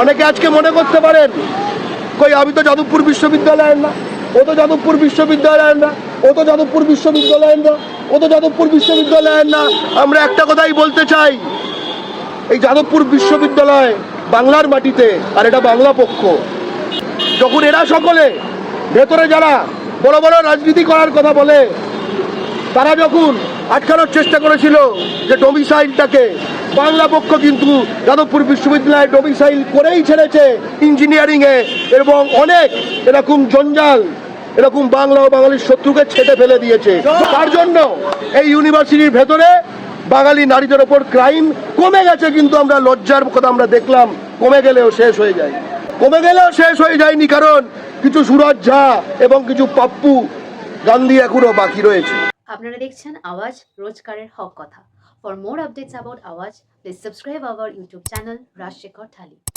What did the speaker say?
অনেকে আজকে মনে করতে পারেন, কই আমি তো যাদবপুর বিশ্ববিদ্যালয়ের না, ও তো যাদবপুর বিশ্ববিদ্যালয়ের না, ও তো যাদবপুর বিশ্ববিদ্যালয়ের না, ও তো যাদবপুর বিশ্ববিদ্যালয়ের না। আমরা একটা কথাই বলতে চাই, এই যাদবপুর বিশ্ববিদ্যালয় বাংলার মাটিতে, আর এটা বাংলা পক্ষ। যখন এরা সকলে ভেতরে যারা বড় বড় রাজনীতি করার কথা বলে, তারা যখন আটকানোর চেষ্টা করেছিল যে ডোমিসাইলটাকে বাংলা পক্ষ কিন্তু যাদবপুর বিশ্ববিদ্যালয়ে ডোমিসাইল করেই ছেড়েছে ইঞ্জিনিয়ারিংয়ে এবং অনেক এরকম জঞ্জাল, এরকম বাংলা ও বাঙালির শত্রুকে ছেটে ফেলে দিয়েছে। তার জন্য এই ইউনিভার্সিটির ভেতরে বাঙালি নারীদের ওপর ক্রাইম কমে গেছে কিন্তু আমরা লজ্জার কথা আমরা দেখলাম, কমে গেলেও শেষ হয়ে যায়। কমে গেলেও শেষ হয়ে যায়নি কারণ কিছু সুরজ ঝা এবং কিছু পাপ্পু গান্ধী এখনও বাকি রয়েছে। আপনারা দেখছেন আওয়াজ রোজকারের হক কথা। For more updates about Awaz, please subscribe our YouTube channel Rajshekhar Thali.